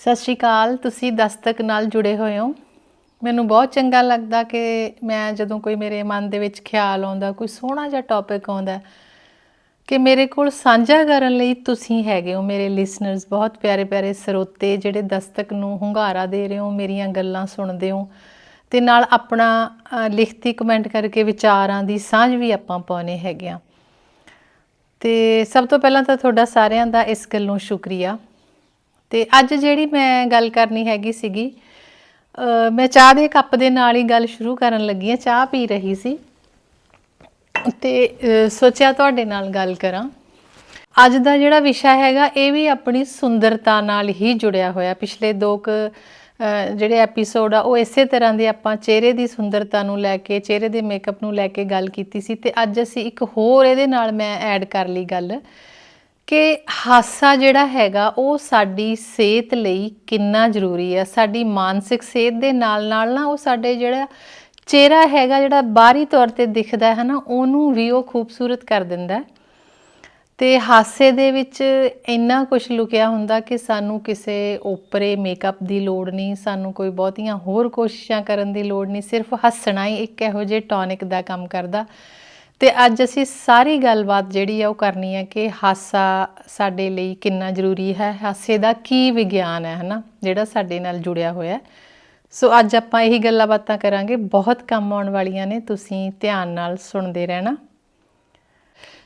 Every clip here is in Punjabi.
ਸਤਿ ਸ਼੍ਰੀ ਅਕਾਲ, ਤੁਸੀਂ ਦਸਤਕ ਨਾਲ ਜੁੜੇ ਹੋਏ ਹੋ। ਮੈਨੂੰ ਬਹੁਤ ਚੰਗਾ ਲੱਗਦਾ ਕਿ ਮੈਂ ਜਦੋਂ ਕੋਈ ਮੇਰੇ ਮਨ ਦੇ ਵਿੱਚ ਖਿਆਲ ਆਉਂਦਾ, ਕੋਈ ਸੋਹਣਾ ਜਿਹਾ ਟੌਪਿਕ ਆਉਂਦਾ, ਕਿ ਮੇਰੇ ਕੋਲ ਸਾਂਝਾ ਕਰਨ ਲਈ ਤੁਸੀਂ ਹੈਗੇ ਹੋ, ਮੇਰੇ ਲਿਸਨਰਸ ਬਹੁਤ ਪਿਆਰੇ ਪਿਆਰੇ ਸਰੋਤੇ ਜਿਹੜੇ ਦਸਤਕ ਨੂੰ ਹੁੰਗਾਰਾ ਦੇ ਰਹੇ ਹੋ, ਮੇਰੀਆਂ ਗੱਲਾਂ ਸੁਣਦੇ ਹੋ। ਤੇ ਨਾਲ ਆਪਣਾ ਲਿਖਤੀ ਕਮੈਂਟ ਕਰਕੇ ਵਿਚਾਰਾਂ ਦੀ ਸਾਂਝ ਵੀ ਆਪਾਂ ਪਾਉਣੇ ਹੈਗੇ ਆ। ਤੇ ਸਭ ਤੋਂ ਪਹਿਲਾਂ ਤਾਂ ਤੁਹਾਡਾ ਸਾਰਿਆਂ ਦਾ ਇਸ ਗੱਲੋਂ ਸ਼ੁਕਰੀਆ। ਤੇ ਅੱਜ ਜਿਹੜੀ ਮੈਂ ਗੱਲ ਕਰਨੀ ਹੈਗੀ ਸੀਗੀ ਮੈਂ ਚਾਹ ਦੇ ਕੱਪ ਦੇ ਨਾਲ ਹੀ ਗੱਲ ਸ਼ੁਰੂ ਕਰਨ ਲੱਗੀ ਆ ਚਾਹ ਪੀ ਰਹੀ ਸੀ। ਤੇ ਸੋਚਿਆ ਤੁਹਾਡੇ ਨਾਲ ਗੱਲ ਕਰਾਂ। ਅੱਜ ਦਾ ਜਿਹੜਾ ਵਿਸ਼ਾ ਹੈਗਾ, ਇਹ ਵੀ ਆਪਣੀ ਸੁੰਦਰਤਾ ਨਾਲ ਹੀ ਜੁੜਿਆ ਹੋਇਆ। ਪਿਛਲੇ ਦੋ ਕੁ ਜਿਹੜੇ ਐਪੀਸੋਡ ਆ, ਉਹ ਇਸੇ ਤਰ੍ਹਾਂ ਦੇ ਆਪਾਂ ਚਿਹਰੇ ਦੀ ਸੁੰਦਰਤਾ ਨੂੰ ਲੈ ਕੇ, ਚਿਹਰੇ ਦੇ ਮੇਕਅਪ ਨੂੰ ਲੈ ਕੇ ਗੱਲ ਕੀਤੀ ਸੀ। ਤੇ ਅੱਜ ਅਸੀਂ ਇੱਕ ਹੋਰ ਇਹਦੇ ਨਾਲ ਮੈਂ ਐਡ ਕਰ ਲਈ ਗੱਲ। ਕਿ ਹਾਸਾ ਜਿਹੜਾ ਹੈਗਾ, ਉਹ ਸਾਡੀ ਸਿਹਤ ਲਈ ਕਿੰਨਾ ਜ਼ਰੂਰੀ ਹੈ ਸਾਡੀ ਮਾਨਸਿਕ ਸਿਹਤ ਦੇ ਨਾਲ ਨਾਲ ਨਾ ਉਹ ਸਾਡੇ ਜਿਹੜਾ ਚਿਹਰਾ ਹੈਗਾ, ਜਿਹੜਾ ਬਾਹਰੀ ਤੌਰ ਤੇ ਦਿਖਦਾ ਹੈ ਨਾ, ਉਹਨੂੰ ਵੀ ਉਹ ਖੂਬਸੂਰਤ ਕਰ ਦਿੰਦਾ ਹੈ। ਤੇ ਹਾਸੇ ਦੇ ਵਿੱਚ ਇੰਨਾ ਕੁਝ ਲੁਕਿਆ ਹੁੰਦਾ ਕਿ ਸਾਨੂੰ ਕਿਸੇ ਓਪਰੇ ਮੇਕਅਪ ਦੀ ਲੋੜ ਨਹੀਂ, ਸਾਨੂੰ ਕੋਈ ਬਹੁਤੀਆਂ ਹੋਰ ਕੋਸ਼ਿਸ਼ਾਂ ਕਰਨ ਦੀ ਲੋੜ ਨਹੀਂ, ਸਿਰਫ ਹੱਸਣਾ ਹੀ ਇੱਕ ਇਹੋ ਜਿਹੇ ਟੌਨਿਕ ਦਾ ਕੰਮ ਕਰਦਾ। ਤੇ ਅੱਜ ਅਸੀਂ ਸਾਰੀ ਗੱਲਬਾਤ ਜਿਹੜੀ ਆ ਉਹ ਕਰਨੀ ਹੈ ਕਿ ਹਾਸਾ ਸਾਡੇ ਲਈ ਕਿੰਨਾ ਜ਼ਰੂਰੀ ਹੈ, ਹਾਸੇ ਦਾ ਕੀ ਵਿਗਿਆਨ ਹੈ, ਹਨਾ, ਜਿਹੜਾ ਸਾਡੇ ਨਾਲ ਜੁੜਿਆ ਹੋਇਆ ਹੈ। ਸੋ ਅੱਜ ਆਪਾਂ ਇਹੀ ਗੱਲਾਂ ਬਾਤਾਂ ਕਰਾਂਗੇ। ਬਹੁਤ ਕੰਮ ਆਉਣ ਵਾਲੀਆਂ ਨੇ, ਤੁਸੀਂ ਧਿਆਨ ਨਾਲ ਸੁਣਦੇ ਰਹਿਣਾ।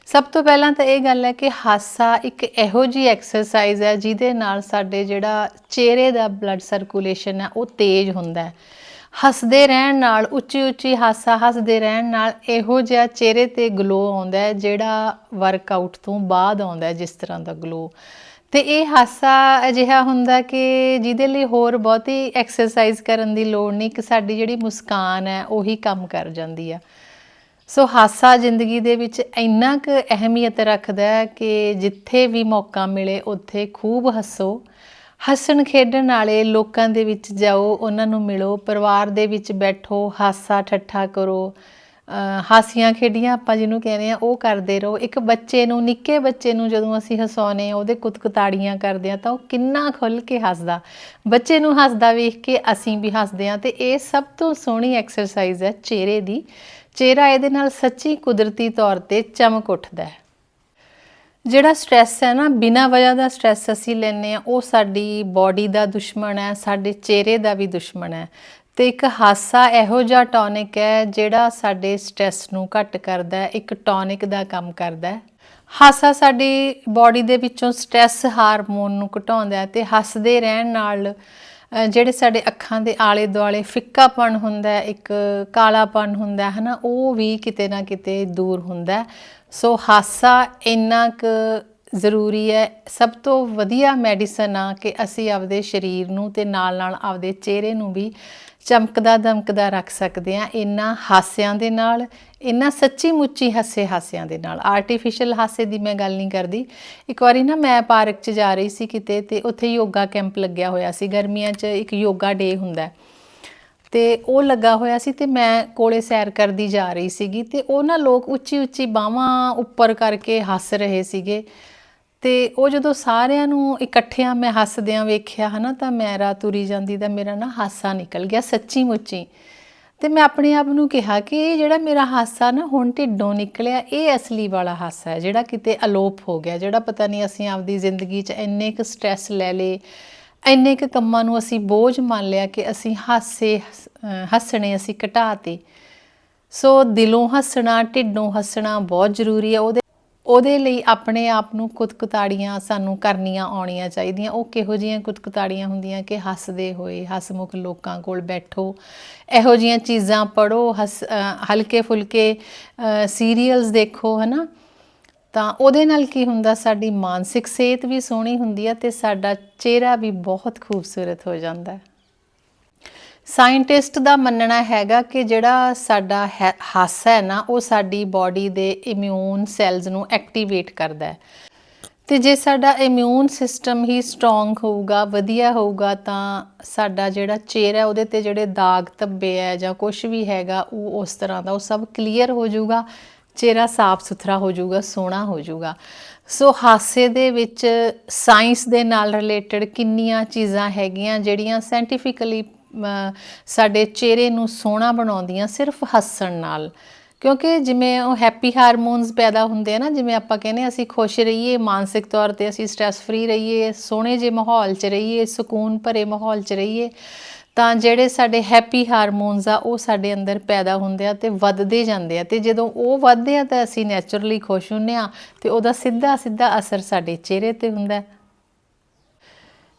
ਸਭ ਤੋਂ ਪਹਿਲਾਂ ਤਾਂ ਇਹ ਗੱਲ ਹੈ ਕਿ ਹਾਸਾ ਇੱਕ ਇਹੋ ਜੀ ਐਕਸਰਸਾਈਜ਼ ਹੈ ਜਿਹਦੇ ਨਾਲ ਸਾਡੇ ਜਿਹੜਾ ਚਿਹਰੇ ਦਾ ਬਲੱਡ ਸਰਕੂਲੇਸ਼ਨ ਹੈ, ਉਹ ਤੇਜ਼ ਹੁੰਦਾ ਹੈ। ਹੱਸਦੇ ਰਹਿਣ ਨਾਲ, ਉੱਚੀ ਉੱਚੀ ਹਾਸਾ ਹੱਸਦੇ ਰਹਿਣ ਨਾਲ ਇਹੋ ਜਿਹਾ ਚਿਹਰੇ ਤੇ ਗਲੋ ਆਉਂਦਾ ਹੈ, ਜਿਹੜਾ ਵਰਕਆਊਟ ਤੋਂ ਬਾਅਦ ਆਉਂਦਾ ਹੈ, ਜਿਸ ਤਰ੍ਹਾਂ ਦਾ ਗਲੋ ਤੇ ਇਹ ਹਾਸਾ ਅਜਿਹਾ ਹੁੰਦਾ ਕਿ ਜਿਹਦੇ ਲਈ ਹੋਰ ਬਹੁਤੀ ਐਕਸਰਸਾਈਜ਼ ਕਰਨ ਦੀ ਲੋੜ ਨਹੀਂ, ਕਿ ਸਾਡੀ ਜਿਹੜੀ ਮੁਸਕਾਨ ਹੈ, ਉਹੀ ਕੰਮ ਕਰ ਜਾਂਦੀ ਆ। ਸੋ ਹਾਸਾ ਜ਼ਿੰਦਗੀ ਦੇ ਵਿੱਚ ਇੰਨਾ ਕੁ ਅਹਿਮੀਅਤ ਰੱਖਦਾ ਹੈ ਕਿ ਜਿੱਥੇ ਵੀ ਮੌਕਾ ਮਿਲੇ, ਉੱਥੇ ਖੂਬ ਹੱਸੋ। ਹੱਸਣ ਖੇਡਣ ਵਾਲੇ ਲੋਕਾਂ ਦੇ ਵਿੱਚ ਜਾਓ, ਉਹਨਾਂ ਨੂੰ ਮਿਲੋ, ਪਰਿਵਾਰ ਦੇ ਵਿੱਚ ਬੈਠੋ, ਹਾਸਾ ਠੱਠਾ ਕਰੋ। ਹਾਸੀਆਂ ਖੇਡੀਆਂ ਆਪਾਂ ਜਿਹਨੂੰ ਕਹਿੰਦੇ ਆ ਉਹ ਕਰਦੇ ਰਹੋ। ਇੱਕ ਬੱਚੇ ਨੂੰ, ਨਿੱਕੇ ਬੱਚੇ ਨੂੰ ਜਦੋਂ ਅਸੀਂ ਹਸਾਉਨੇ ਆ ਉਹਦੇ ਕੁਤਕਤਾੜੀਆਂ ਕਰਦੇ ਆ ਤਾਂ ਉਹ ਕਿੰਨਾ ਖੁੱਲ ਕੇ ਹੱਸਦਾ। ਬੱਚੇ ਨੂੰ ਹੱਸਦਾ ਵੇਖ ਕੇ ਅਸੀਂ ਵੀ ਹੱਸਦੇ ਆ ਤੇ ਇਹ ਸਭ ਤੋਂ ਸੋਹਣੀ ਐਕਸਰਸਾਈਜ਼ ਹੈ ਚਿਹਰੇ ਦੀ। ਚਿਹਰਾ ਇਹਦੇ ਨਾਲ ਸੱਚੀ ਕੁਦਰਤੀ ਤੌਰ ਤੇ ਚਮਕ ਉੱਠਦਾ ਹੈ। ਜਿਹੜਾ ਸਟ੍ਰੈਸ ਹੈ ਨਾ, ਬਿਨਾਂ ਵਜ੍ਹਾ ਦਾ ਸਟ੍ਰੈਸ ਅਸੀਂ ਲੈਂਦੇ ਆ ਉਹ ਸਾਡੀ ਬਾਡੀ ਦਾ ਦੁਸ਼ਮਣ ਹੈ, ਸਾਡੇ ਚਿਹਰੇ ਦਾ ਵੀ ਦੁਸ਼ਮਣ ਹੈ। ਤੇ ਇੱਕ ਹਾਸਾ ਇਹੋ ਜਿਹਾ ਟੌਨਿਕ ਹੈ, ਜਿਹੜਾ ਸਾਡੇ ਸਟ੍ਰੈਸ ਨੂੰ ਘੱਟ ਕਰਦਾ ਹੈ, ਇੱਕ ਟੌਨਿਕ ਦਾ ਕੰਮ ਕਰਦਾ ਹੈ। ਹਾਸਾ ਸਾਡੀ ਬਾਡੀ ਦੇ ਵਿੱਚੋਂ ਸਟ੍ਰੈਸ ਹਾਰਮੋਨ ਨੂੰ ਘਟਾਉਂਦਾ ਹੈ ਤੇ ਹੱਸਦੇ ਰਹਿਣ ਨਾਲ ਜਿਹੜੇ ਸਾਡੇ ਅੱਖਾਂ ਦੇ ਆਲੇ ਦੁਆਲੇ ਫਿੱਕਾਪਣ ਹੁੰਦਾ ਇੱਕ ਕਾਲਾਪਣ ਹੁੰਦਾ ਹੈ ਨਾ ਉਹ ਵੀ ਕਿਤੇ ਨਾ ਕਿਤੇ ਦੂਰ ਹੁੰਦਾ ਸੋ ਹਾਸਾ ਇੰਨਾ ਕੁ ਜ਼ਰੂਰੀ ਹੈ। ਸਭ ਤੋਂ ਵਧੀਆ ਮੈਡੀਸਨ ਆ ਕਿ ਅਸੀਂ ਆਪਦੇ ਸਰੀਰ ਨੂੰ ਤੇ ਨਾਲ ਨਾਲ ਆਪਦੇ ਚਿਹਰੇ ਨੂੰ ਵੀ ਚਮਕਦਾ ਦਮਕਦਾ ਰੱਖ ਸਕਦੇ ਆ ਇਨਾ ਹਾਸਿਆਂ ਦੇ ਨਾਲ ਇਨਾ ਸੱਚੀ ਮੁੱਚੀ ਹੱਸੇ ਹਾਸਿਆਂ ਦੇ ਨਾਲ। ਆਰਟੀਫੀਸ਼ੀਅਲ ਹਾਸੇ ਦੀ ਮੈਂ ਗੱਲ ਨਹੀਂ ਕਰਦੀ। ਇੱਕ ਵਾਰੀ ਨਾ ਮੈਂ ਪਾਰਕ 'ਚ ਜਾ ਰਹੀ ਸੀ ਕਿਤੇ ਤੇ ਉੱਥੇ ਯੋਗਾ ਕੈਂਪ ਲੱਗਿਆ ਹੋਇਆ ਸੀ। ਗਰਮੀਆਂ 'ਚ ਇੱਕ ਯੋਗਾ ਡੇ ਹੁੰਦਾ। ਹੈ। ਤੇ ਉਹ ਲੱਗਾ ਹੋਇਆ ਸੀ ਤੇ ਮੈਂ ਕੋਲੇ ਸੈਰ ਕਰਦੀ ਜਾ ਰਹੀ ਸੀਗੀ ਤੇ ਉਹ ਨਾ ਲੋਕ ਉੱਚੀ ਉੱਚੀ ਬਾਹਾਂ ਉੱਪਰ ਕਰਕੇ ਹੱਸ ਰਹੇ ਸੀਗੇ। ਤੇ ਉਹ ਜਦੋਂ ਸਾਰਿਆਂ ਨੂੰ ਇਕੱਠਿਆਂ ਮੈਂ ਹੱਸਦਿਆਂ ਵੇਖਿਆ, ਹਨਾ, ਤਾਂ ਮੈਂ ਰਾਤ ਤੁਰੀ ਜਾਂਦੀ ਦਾ ਮੇਰਾ ਨਾ ਹਾਸਾ ਨਿਕਲ ਗਿਆ ਸੱਚੀ ਮੁੱਚੀ। ਤੇ ਮੈਂ ਆਪਣੇ ਆਪ ਨੂੰ ਕਿਹਾ ਕਿ ਇਹ ਜਿਹੜਾ ਮੇਰਾ ਹਾਸਾ ਨਾ ਹੁਣ ਢਿੱਡੋਂ ਨਿਕਲਿਆ, ਇਹ ਅਸਲੀ ਵਾਲਾ ਹਾਸਾ ਹੈ, ਜਿਹੜਾ ਕਿਤੇ ਅਲੋਪ ਹੋ ਗਿਆ, ਜਿਹੜਾ ਪਤਾ ਨਹੀਂ ਅਸੀਂ ਆਪਦੀ ਜ਼ਿੰਦਗੀ 'ਚ ਇੰਨੇ ਕੁ ਸਟ੍ਰੈਸ ਲੈ ਲੇ ਇੰਨੇ ਕੁ ਕੰਮਾਂ ਨੂੰ ਅਸੀਂ ਬੋਝ ਮੰਨ ਲਿਆ ਕਿ ਅਸੀਂ ਹਾਸੇ, ਅਹ ਹੱਸਣੇ ਅਸੀਂ ਘਟਾਤੇ ਸੋ ਦਿਲੋਂ ਹੱਸਣਾ, ਢਿੱਡੋਂ ਹੱਸਣਾ ਬਹੁਤ ਜ਼ਰੂਰੀ ਹੈ, ਉਹਦੇ ਉਹਦੇ ਲਈ ਆਪਣੇ ਆਪ ਨੂੰ ਕੁਤਕੁਤਾੜੀਆਂ ਸਾਨੂੰ ਕਰਨੀਆਂ ਆਉਣੀਆਂ ਚਾਹੀਦੀਆਂ। ਉਹ ਕਿਹੋ ਜਿਹੀਆਂ ਕੁਤਕੁਤਾੜੀਆਂ ਹੁੰਦੀਆਂ ਕਿ ਹੱਸਦੇ ਹੋਏ, ਹਸਮੁਖ ਲੋਕਾਂ ਕੋਲ ਬੈਠੋ। ਇਹੋ ਜਿਹੀਆਂ ਚੀਜ਼ਾਂ ਪੜੋ ਹਸ ਹਲਕੇ ਫੁਲਕੇ ਸੀਰੀਅਲਸ ਦੇਖੋ, ਹਨਾ? ਤਾਂ ਉਹਦੇ ਨਾਲ ਕੀ ਹੁੰਦਾ? ਸਾਡੀ ਮਾਨਸਿਕ ਸਿਹਤ ਵੀ ਸੋਹਣੀ ਹੁੰਦੀ ਹੈ ਤੇ ਸਾਡਾ ਚਿਹਰਾ ਵੀ ਬਹੁਤ ਖੂਬਸੂਰਤ ਹੋ ਜਾਂਦਾ। ਹੈ ਸਾਇੰਟਿਸਟ ਦਾ ਮੰਨਣਾ ਹੈਗਾ ਕਿ ਜਿਹੜਾ ਸਾਡਾ ਹੈ- ਹਾਸਾ ਹੈ ਨਾ ਉਹ ਸਾਡੀ ਬਾਡੀ ਦੇ ਇਮਿਊਨ ਸੈਲਸ ਨੂੰ ਐਕਟੀਵੇਟ ਕਰਦਾ ਹੈ। ਤੇ ਜੇ ਸਾਡਾ ਇਮਿਊਨ ਸਿਸਟਮ ਹੀ ਸਟਰੋਂਗ ਹੋਊਗਾ ਵਧੀਆ ਹੋਊਗਾ ਤਾਂ ਸਾਡਾ ਜਿਹੜਾ ਚਿਹਰਾ ਹੈ, ਉਹਦੇ ਤੇ ਜਿਹੜੇ ਦਾਗ ਧੱਬੇ ਹੈ ਜਾਂ ਕੁਝ ਵੀ ਹੈਗਾ ਉਹ ਉਸ ਤਰ੍ਹਾਂ ਦਾ ਉਹ ਸਭ ਕਲੀਅਰ ਹੋ ਜਾਊਗਾ ਚਿਹਰਾ ਸਾਫ਼ ਸੁਥਰਾ ਹੋ ਜਾਊਗਾ ਸੋਹਣਾ ਹੋ ਜਾਊਗਾ। ਸੋ ਹਾਸੇ ਦੇ ਵਿੱਚ ਸਾਇੰਸ ਦੇ ਨਾਲ ਰਿਲੇਟਡ ਕਿੰਨੀਆਂ ਚੀਜ਼ਾਂ ਹੈਗੀਆਂ ਜਿਹੜੀਆਂ ਸਾਇੰਟੀਫਿਕਲੀ ਸਾਡੇ ਚਿਹਰੇ ਨੂੰ ਸੋਹਣਾ ਬਣਾਉਂਦੀਆਂ ਸਿਰਫ ਹੱਸਣ ਨਾਲ। ਕਿਉਂਕਿ ਜਿਵੇਂ ਉਹ ਹੈਪੀ ਹਾਰਮੋਨਸ ਪੈਦਾ ਹੁੰਦੇ ਆ ਨਾ ਜਿਵੇਂ ਆਪਾਂ ਕਹਿੰਦੇ ਹਾਂ, ਅਸੀਂ ਖੁਸ਼ ਰਹੀਏ ਮਾਨਸਿਕ ਤੌਰ ਤੇ ਅਸੀਂ ਸਟ੍ਰੈਸ ਫਰੀ ਰਹੀਏ ਸੋਹਣੇ ਜਿਹੇ ਮਾਹੌਲ 'ਚ ਰਹੀਏ ਸਕੂਨ ਭਰੇ ਮਾਹੌਲ 'ਚ ਰਹੀਏ ਤਾਂ ਜਿਹੜੇ ਸਾਡੇ ਹੈਪੀ ਹਾਰਮੋਨਸ ਆ ਉਹ ਸਾਡੇ ਅੰਦਰ ਪੈਦਾ ਹੁੰਦੇ ਆ ਤੇ ਵੱਧਦੇ ਜਾਂਦੇ ਆ। ਤੇ ਜਦੋਂ ਉਹ ਵੱਧਦੇ ਆ ਤਾਂ ਅਸੀਂ ਨੇਚਰਲੀ ਖੁਸ਼ ਹੁੰਨੇ ਆ ਤੇ ਉਹਦਾ ਸਿੱਧਾ ਸਿੱਧਾ ਅਸਰ ਸਾਡੇ ਚਿਹਰੇ ਤੇ ਹੁੰਦਾ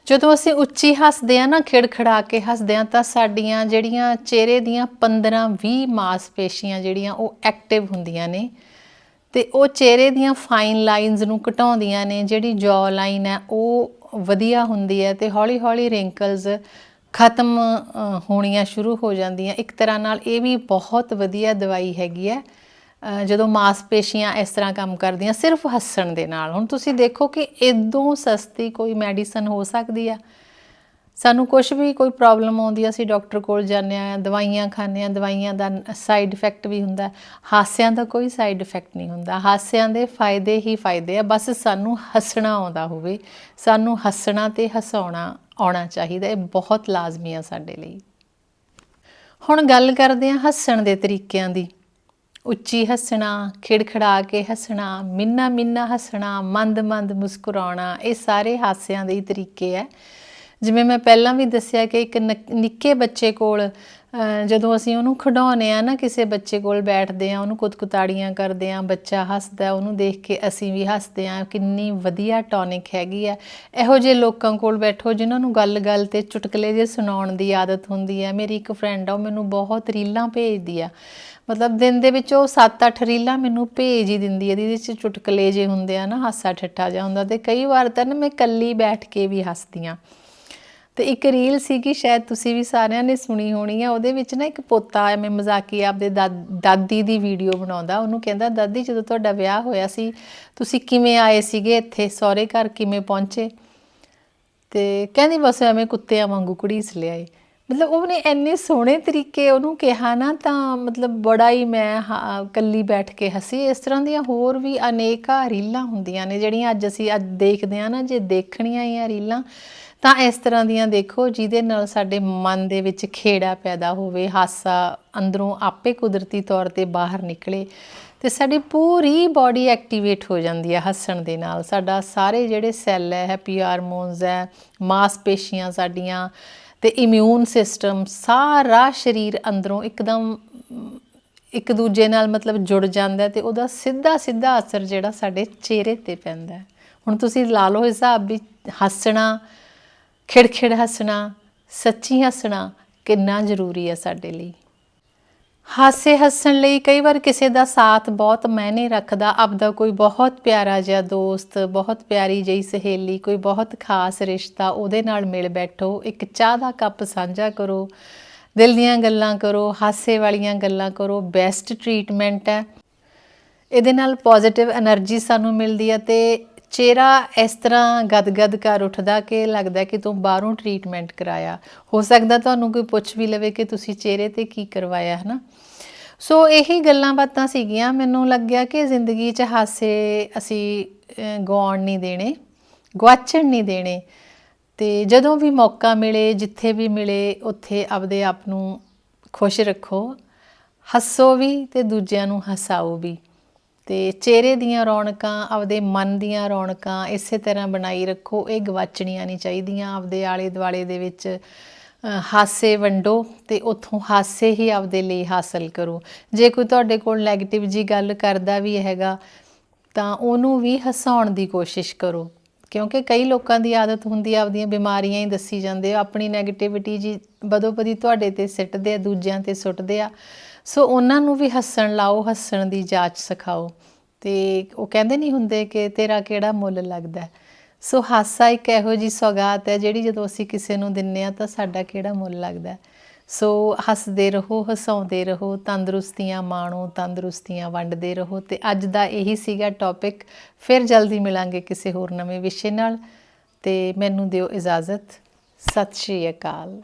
ਜਦੋਂ ਅਸੀਂ ਉੱਚੀ ਹੱਸਦੇ ਆ ਨਾ, ਖਿੜਖੜਾ ਕੇ ਹੱਸਦੇ ਆ ਤਾਂ ਸਾਡੀਆਂ ਜਿਹੜੀਆਂ ਚਿਹਰੇ ਦੀਆਂ 15-20 ਮਾਸਪੇਸ਼ੀਆਂ ਜਿਹੜੀਆਂ ਉਹ ਐਕਟਿਵ ਹੁੰਦੀਆਂ ਨੇ ਤੇ ਉਹ ਚਿਹਰੇ ਦੀਆਂ ਫਾਈਨ ਲਾਈਨਸ ਨੂੰ ਘਟਾਉਂਦੀਆਂ ਨੇ, ਜਿਹੜੀ ਜੌ ਲਾਈਨ ਹੈ, ਉਹ ਵਧੀਆ ਹੁੰਦੀ ਹੈ ਤੇ ਹੌਲੀ-ਹੌਲੀ ਰਿੰਕਲਸ ਖਤਮ ਹੋਣੀਆਂ ਸ਼ੁਰੂ ਹੋ ਜਾਂਦੀਆਂ। ਇੱਕ ਤਰ੍ਹਾਂ ਨਾਲ ਇਹ ਵੀ ਬਹੁਤ ਵਧੀਆ ਦਵਾਈ ਹੈਗੀ ਹੈ। ਜਦੋਂ ਮਾਸਪੇਸ਼ੀਆਂ ਇਸ ਤਰ੍ਹਾਂ ਕੰਮ ਕਰਦੀਆਂ, ਸਿਰਫ ਹੱਸਣ ਦੇ ਨਾਲ। ਹੁਣ ਤੁਸੀਂ ਦੇਖੋ ਕਿ ਇਦੋਂ ਸਸਤੀ ਕੋਈ ਮੈਡੀਸਨ ਹੋ ਸਕਦੀ ਆ। ਸਾਨੂੰ ਕੁਝ ਵੀ ਕੋਈ ਪ੍ਰੋਬਲਮ ਆਉਂਦੀ ਆ, ਅਸੀਂ ਡਾਕਟਰ ਕੋਲ ਜਾਂਦੇ ਆ ਦਵਾਈਆਂ ਖਾਂਦੇ ਆ ਦਵਾਈਆਂ ਦਾ ਸਾਈਡ ਇਫੈਕਟ ਵੀ ਹੁੰਦਾ। ਹਾਸਿਆਂ ਦਾ ਕੋਈ ਸਾਈਡ ਇਫੈਕਟ ਨਹੀਂ ਹੁੰਦਾ। ਹਾਸਿਆਂ ਦੇ ਫਾਇਦੇ ਹੀ ਫਾਇਦੇ ਆ। ਬਸ ਸਾਨੂੰ ਹੱਸਣਾ ਆਉਂਦਾ ਹੋਵੇ, ਸਾਨੂੰ ਹੱਸਣਾ ਤੇ ਹਸਾਉਣਾ ਆਉਣਾ ਚਾਹੀਦਾ। ਇਹ ਬਹੁਤ ਲਾਜ਼ਮੀ ਆ ਸਾਡੇ ਲਈ। ਹੁਣ ਗੱਲ ਕਰਦੇ ਆ ਹੱਸਣ ਦੇ ਤਰੀਕਿਆਂ ਦੀ। ਉੱਚੀ ਹੱਸਣਾ, ਖਿੜਖੜਾ ਕੇ ਹੱਸਣਾ, ਮਿੰਨਾ ਮਿੰਨਾ ਹੱਸਣਾ, ਮੰਦ ਮੰਦ ਮੁਸਕਰਾਉਣਾ, ਇਹ ਸਾਰੇ ਹਾਸਿਆਂ ਦੇ ਹੀ ਤਰੀਕੇ ਹੈ ਜਿਵੇਂ ਮੈਂ ਪਹਿਲਾਂ ਵੀ ਦੱਸਿਆ ਕਿ ਇੱਕ ਨਕ- ਨਿੱਕੇ ਬੱਚੇ ਕੋਲ ਜਦੋਂ ਅਸੀਂ ਉਹਨੂੰ ਖਿਡਾਉਂਦੇ ਆ ਨਾ, ਕਿਸੇ ਬੱਚੇ ਕੋਲ ਬੈਠਦੇ ਆ ਉਹਨੂੰ ਕੁਤਕੁਤਾੜੀਆਂ ਕਰਦੇ ਆ ਬੱਚਾ ਹੱਸਦਾ, ਉਹਨੂੰ ਦੇਖ ਕੇ ਅਸੀਂ ਵੀ ਹੱਸਦੇ ਆ ਕਿੰਨੀ ਵਧੀਆ ਟੌਨਿਕ ਹੈਗੀ ਆ। ਇਹੋ ਜਿਹੇ ਲੋਕਾਂ ਕੋਲ ਬੈਠੋ ਜਿਨ੍ਹਾਂ ਨੂੰ ਗੱਲ-ਗੱਲ ਤੇ ਚੁਟਕਲੇ ਜੇ ਸੁਣਾਉਣ ਦੀ ਆਦਤ ਹੁੰਦੀ ਹੈ। ਮੇਰੀ ਇੱਕ ਫਰੈਂਡ ਆ, ਉਹ ਮੈਨੂੰ ਬਹੁਤ ਰੀਲਾਂ ਭੇਜਦੀ ਆ। ਮਤਲਬ ਦਿਨ ਦੇ ਵਿੱਚ ਉਹ 7-8 ਰੀਲਾਂ ਮੈਨੂੰ ਭੇਜ ਹੀ ਦਿੰਦੀ ਹੈ। ਜਿਹਦੇ ਵਿੱਚ ਚੁਟਕਲੇ ਜੇ ਹੁੰਦੇ ਆ ਨਾ ਹਾਸਾ ਠੱਠਾ ਜਿਹਾ ਹੁੰਦਾ। ਤੇ ਕਈ ਵਾਰ ਤਾਂ ਨਾ ਮੈਂ ਇਕੱਲੀ ਬੈਠ ਕੇ ਵੀ ਹੱਸਦੀ ਆ ਤੇ ਇੱਕ ਰੀਲ ਸੀਗੀ, ਸ਼ਾਇਦ ਤੁਸੀਂ ਵੀ ਸਾਰਿਆਂ ਨੇ ਸੁਣੀ ਹੋਣੀ ਆ, ਉਹਦੇ ਵਿੱਚ ਨਾ ਇੱਕ ਪੋਤਾ ਐਵੇਂ ਮਜ਼ਾਕੀ ਆਪਦੇ ਦਾਦੀ ਦੀ ਵੀਡੀਓ ਬਣਾਉਂਦਾ, ਉਹਨੂੰ ਕਹਿੰਦਾ, ਦਾਦੀ, ਜਦੋਂ ਤੁਹਾਡਾ ਵਿਆਹ ਹੋਇਆ ਸੀ, ਤੁਸੀਂ ਕਿਵੇਂ ਆਏ ਸੀਗੇ ਇੱਥੇ? ਸਹੁਰੇ ਘਰ ਕਿਵੇਂ ਪਹੁੰਚੇ? ਤੇ ਕਹਿੰਦੀ, ਬਸ ਐਵੇਂ ਕੁੱਤਿਆਂ ਵਾਂਗੂ ਘੜੀਸ ਲਿਆਏ। ਮਤਲਬ ਉਹਨੇ ਇੰਨੇ ਸੋਹਣੇ ਤਰੀਕੇ ਉਹਨੂੰ ਕਿਹਾ ਨਾ, ਤਾਂ ਮਤਲਬ ਬੜਾ ਹੀ ਮੈਂ ਹਾ- ਕੱਲੀ ਬੈਠ ਕੇ ਹਸੀ। ਇਸ ਤਰ੍ਹਾਂ ਦੀਆਂ ਹੋਰ ਵੀ ਅਨੇਕਾਂ ਰੀਲਾਂ ਹੁੰਦੀਆਂ ਨੇ, ਜਿਹੜੀਆਂ ਅੱਜ ਅਸੀਂ ਅੱਜ ਦੇਖਦੇ ਆ ਨਾ, ਜੇ ਦੇਖਣੀਆਂ ਹੀ ਆ ਰੀਲਾਂ ਤਾਂ ਇਸ ਤਰ੍ਹਾਂ ਦੀਆਂ ਦੇਖੋ, ਜਿਹਦੇ ਨਾਲ ਸਾਡੇ ਮਨ ਦੇ ਵਿੱਚ ਖੇੜਾ ਪੈਦਾ ਹੋਵੇ, ਹਾਸਾ ਅੰਦਰੋਂ ਆਪੇ ਕੁਦਰਤੀ ਤੌਰ ਤੇ ਬਾਹਰ ਨਿਕਲੇ ਤੇ ਸਾਡੀ ਪੂਰੀ ਬਾਡੀ ਐਕਟੀਵੇਟ ਹੋ ਜਾਂਦੀ ਹੈ ਹੱਸਣ ਦੇ ਨਾਲ। ਸਾਡਾ ਸਾਰੇ ਜਿਹੜੇ ਸੈੱਲ ਹੈ ਹੈਪੀ ਹਾਰਮੋਨਸ ਹੈ, ਮਾਸਪੇਸ਼ੀਆਂ ਸਾਡੀਆਂ ਤੇ ਇਮਿਊਨ ਸਿਸਟਮ ਸਾਰਾ ਸਰੀਰ ਅੰਦਰੋਂ ਇੱਕਦਮ ਇੱਕ ਦੂਜੇ ਨਾਲ ਮਤਲਬ ਜੁੜ ਜਾਂਦਾ ਹੈ ਤੇ ਉਹਦਾ ਸਿੱਧਾ ਸਿੱਧਾ ਅਸਰ ਜਿਹੜਾ ਸਾਡੇ ਚਿਹਰੇ ਤੇ ਪੈਂਦਾ ਹੁਣ ਤੁਸੀਂ ਲਾ ਲਓ ਹਿਸਾਬ ਵੀ ਹੱਸਣਾ ਖਿੜਖਿੜ ਹੱਸਣਾ, ਸੱਚੀ ਹੱਸਣਾ ਕਿੰਨਾ ਜ਼ਰੂਰੀ ਹੈ ਸਾਡੇ ਲਈ। ਹਾਸੇ ਹੱਸਣ ਲਈ ਕਈ ਵਾਰ ਕਿਸੇ ਦਾ ਸਾਥ ਬਹੁਤ ਮਾਇਨੇ ਰੱਖਦਾ, ਆਪਦਾ ਕੋਈ ਬਹੁਤ ਪਿਆਰਾ ਜਿਹਾ ਦੋਸਤ, ਬਹੁਤ ਪਿਆਰੀ ਜਿਹੀ ਸਹੇਲੀ, ਕੋਈ ਬਹੁਤ ਖਾਸ ਰਿਸ਼ਤਾ ਉਹਦੇ ਨਾਲ ਮਿਲ ਬੈਠੋ, ਇੱਕ ਚਾਹ ਦਾ ਕੱਪ ਸਾਂਝਾ ਕਰੋ, ਦਿਲ ਦੀਆਂ ਗੱਲਾਂ ਕਰੋ, ਹਾਸੇ ਵਾਲੀਆਂ ਗੱਲਾਂ ਕਰੋ ਬੈਸਟ ਟਰੀਟਮੈਂਟ ਹੈ। ਇਹਦੇ ਨਾਲ ਪੋਜ਼ਿਟਿਵ એનર્ਜੀ ਸਾਨੂੰ ਮਿਲਦੀ ਹੈ ਤੇ ਚਿਹਰਾ ਇਸ ਤਰ੍ਹਾਂ ਗਦਗਦ ਕਰ ਉੱਠਦਾ ਕਿ ਲੱਗਦਾ ਕਿ ਤੂੰ ਬਾਹਰੋਂ ਟ੍ਰੀਟਮੈਂਟ ਕਰਾਇਆ। ਹੋ ਸਕਦਾ ਤੁਹਾਨੂੰ ਕੋਈ ਪੁੱਛ ਵੀ ਲਵੇ ਕਿ ਤੁਸੀਂ ਚਿਹਰੇ ਤੇ ਕੀ ਕਰਵਾਇਆ ਹੈ ਨਾ ਸੋ ਇਹੀ ਗੱਲਾਂ ਬਾਤਾਂ ਸੀਗੀਆਂ। ਮੈਨੂੰ ਲੱਗਿਆ ਕਿ ਜ਼ਿੰਦਗੀ 'ਚ ਹਾਸੇ ਅਸੀਂ ਅਹ, ਗਵਾਉਣ ਨਹੀਂ ਦੇਣੇ ਗਵਾਚਣ ਨਹੀਂ ਦੇਣੇ। ਤੇ ਜਦੋਂ ਵੀ ਮੌਕਾ ਮਿਲੇ ਜਿੱਥੇ ਵੀ ਮਿਲੇ ਉੱਥੇ ਆਪਦੇ ਆਪ ਨੂੰ ਖੁਸ਼ ਰੱਖੋ। ਹੱਸੋ ਵੀ ਤੇ ਦੂਜਿਆਂ ਨੂੰ ਹਸਾਓ ਵੀ। ਤੇ ਚਿਹਰੇ ਦੀਆਂ ਰੌਣਕਾਂ, ਆਪਦੇ ਮਨ ਦੀਆਂ ਰੌਣਕਾਂ, ਇਸੇ ਤਰ੍ਹਾਂ ਬਣਾਈ ਰੱਖੋ। ਇਹ ਗਵਾਚਣੀਆਂ ਨਹੀਂ ਚਾਹੀਦੀਆਂ। ਆਪਦੇ ਆਲੇ ਦੁਆਲੇ ਦੇ ਵਿੱਚ ਹਾਸੇ ਵੰਡੋ ਤੇ ਉਥੋਂ ਹਾਸੇ ਹੀ ਆਪਦੇ ਲਈ ਹਾਸਲ ਕਰੋ। ਜੇ ਕੋਈ ਤੁਹਾਡੇ ਕੋਲ 네ਗੇਟਿਵ ਜੀ ਗੱਲ ਕਰਦਾ ਵੀ ਹੈਗਾ, ਤਾਂ ਉਹਨੂੰ ਵੀ ਹਸਾਉਣ ਦੀ ਕੋਸ਼ਿਸ਼ ਕਰੋ। ਕਿਉਂਕਿ ਕਈ ਲੋਕਾਂ ਦੀ ਆਦਤ ਹੁੰਦੀ ਆ, ਆਪਦੀਆਂ ਬਿਮਾਰੀਆਂ ਹੀ ਦੱਸੀ ਜਾਂਦੇ ਆ, ਆਪਣੀ 네ਗੇਟਿਵਿਟੀ ਜੀ ਬਦੋਬਦੀ ਤੁਹਾਡੇ ਤੇ ਸਿੱਟਦੇ ਆ, ਦੂਜਿਆਂ ਤੇ ਸੁੱਟਦੇ ਆ। ਸੋ ਉਹਨਾਂ ਨੂੰ ਵੀ ਹੱਸਣ ਲਾਓ, ਹੱਸਣ ਦੀ ਜਾਂਚ ਸਿਖਾਓ। ਤੇ ਉਹ ਕਹਿੰਦੇ ਨਹੀਂ ਹੁੰਦੇ ਕਿ ਤੇਰਾ ਕਿਹੜਾ ਮੁੱਲ ਲੱਗਦਾ ਸੋ ਹਾਸਾ ਇੱਕ ਇਹੋ ਜੀ ਸੌਗਾਤ ਹੈ, ਜਿਹੜੀ ਜਦੋਂ ਅਸੀਂ ਕਿਸੇ ਨੂੰ ਦਿੰਨੇ ਆ ਤਾਂ ਸਾਡਾ ਕਿਹੜਾ ਮੁੱਲ ਲੱਗਦਾ ਸੋ ਹੱਸਦੇ ਰਹੋ, ਹਸਾਉਂਦੇ ਰਹੋ, ਤੰਦਰੁਸਤੀਆਂ ਮਾਣੋ, ਤੰਦਰੁਸਤੀਆਂ ਵੰਡਦੇ ਰਹੋ ਤੇ ਅੱਜ ਦਾ ਇਹੀ ਸੀਗਾ ਟੌਪਿਕ ਫਿਰ ਜਲਦੀ ਮਿਲਾਂਗੇ ਕਿਸੇ ਹੋਰ ਨਵੇਂ ਵਿਸ਼ੇ ਨਾਲ ਤੇ ਮੈਨੂੰ ਦਿਓ ਇਜਾਜ਼ਤ। ਸਤਿ ਸ਼੍ਰੀ ਅਕਾਲ।